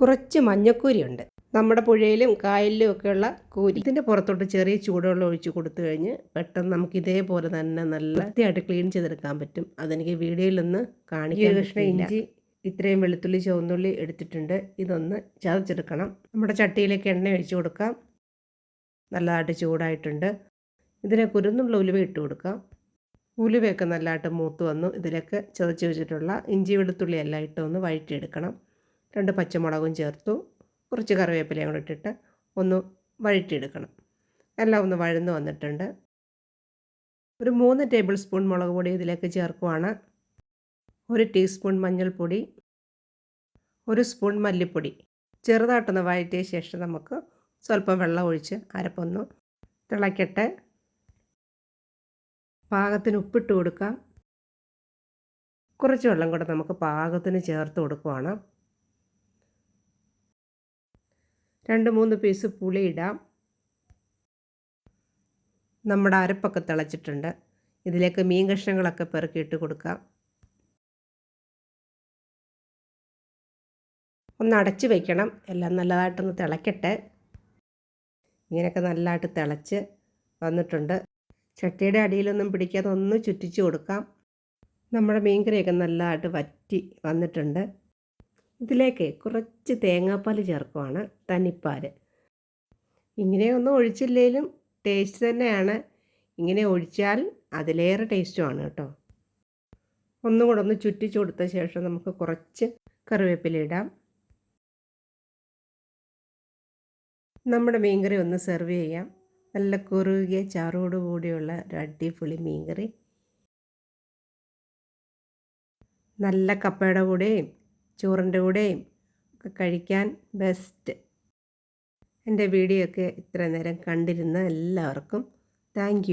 കുറച്ച് മഞ്ഞക്കൂരിയുണ്ട് നമ്മുടെ പുഴയിലും കായലിലും ഒക്കെയുള്ള കൂരി. ഇതിന്റെ പുറത്തോട്ട് ചെറിയ ചൂടുവെള്ളം ഒഴിച്ച് കൊടുത്തു കഴിഞ്ഞ് പെട്ടെന്ന് നമുക്ക് ഇതേപോലെ തന്നെ നല്ല വൃത്തിയായിട്ട് ക്ലീൻ ചെയ്തെടുക്കാൻ പറ്റും. അതെനിക്ക് വീഡിയോയിലൊന്ന് കാണിക്കാൻ കൃഷ്ണ ഇഞ്ചി ഇത്രയും വെളുത്തുള്ളി ചുവന്നുള്ളി എടുത്തിട്ടുണ്ട്. ഇതൊന്ന് ചതച്ചെടുക്കണം. നമ്മുടെ ചട്ടിയിലേക്ക് എണ്ണ ഒഴിച്ച് കൊടുക്കാം. നല്ലതായിട്ട് ചൂടായിട്ടുണ്ട്. ഇതിനെ കുരുന്നുള്ള ഉലുവ ഇട്ട് കൊടുക്കാം. ഉലുവയൊക്കെ നല്ലതായിട്ട് മൂത്ത് വന്നു. ഇതിലേക്ക് ചതച്ച് വെച്ചിട്ടുള്ള ഇഞ്ചി വെളുത്തുള്ളി എല്ലാം ഇട്ട് ഒന്ന് വഴറ്റിയെടുക്കണം. രണ്ട് പച്ചമുളകും ചേർത്തു. കുറച്ച് കറിവേപ്പിലയും കൂടെ ഇട്ടിട്ട് ഒന്ന് വഴറ്റിയെടുക്കണം. എല്ലാം ഒന്ന് വഴന്ന് വന്നിട്ടുണ്ട്. ഒരു മൂന്ന് ടേബിൾ സ്പൂൺ മുളക് പൊടി ഇതിലേക്ക് ചേർക്കുവാണ്. ഒരു ടീസ്പൂൺ മഞ്ഞൾപ്പൊടി. ഒരു സ്പൂൺ മല്ലിപ്പൊടി. ചെറുതായിട്ടൊന്ന് വഴറ്റിയ ശേഷം നമുക്ക് സ്വല്പം വെള്ളം ഒഴിച്ച് അരപ്പൊന്ന് തിളയ്ക്കട്ടെ പാകത്തിന് ഉപ്പിട്ട് കൊടുക്കാം. കുറച്ച് വെള്ളം കൂടെ നമുക്ക് പാകത്തിന് ചേർത്ത് കൊടുക്കുവാണ്. രണ്ട് മൂന്ന് പീസ് പുളി ഇടാം നമ്മുടെ അരപ്പൊക്കെ തിളച്ചിട്ടുണ്ട്. ഇതിലേക്ക് മീൻ കഷ്ണങ്ങളൊക്കെ പെറുക്കിയിട്ട് കൊടുക്കാം. ഒന്ന് അടച്ചു വയ്ക്കണം എല്ലാം നല്ലതായിട്ടൊന്ന് തിളക്കട്ടെ. മീനൊക്കെ നല്ലതായിട്ട് തിളച്ച് വന്നിട്ടുണ്ട്. ചട്ടിയുടെ അടിയിലൊന്നും പിടിക്കാതെ ഒന്ന് ചുറ്റിച്ച് കൊടുക്കാം. നമ്മുടെ മീൻകറിയൊക്കെ നല്ലതായിട്ട് വറ്റി വന്നിട്ടുണ്ട്. ഇതിലേക്ക് കുറച്ച് തേങ്ങാപ്പാൽ ചേർക്കുവാണ് തനിപ്പാൽ. ഇങ്ങനെയൊന്നും ഒഴിച്ചില്ലെങ്കിലും ടേസ്റ്റ് തന്നെയാണ്. ഇങ്ങനെ ഒഴിച്ചാൽ അതിലേറെ ടേസ്റ്റുമാണ് കേട്ടോ. ഒന്നും കൂടെ ഒന്ന് ചുറ്റിച്ച് കൊടുത്ത ശേഷം നമുക്ക് കുറച്ച് കറിവേപ്പില ഇടാം. നമ്മുടെ മീൻകറി ഒന്ന് സെർവ് ചെയ്യാം. നല്ല കുറുകിയ ചാറോട് കൂടിയുള്ള ഒരു അടിപൊളി മീൻകറി. നല്ല കപ്പയുടെ കൂടെയും ചോറിന്റെ കൂടെയും ഒക്കെ കഴിക്കാൻ ബെസ്റ്റ് എന്റെ വീഡിയോ ഒക്കെ ഇത്ര നേരം കണ്ടിരുന്ന എല്ലാവർക്കും താങ്ക്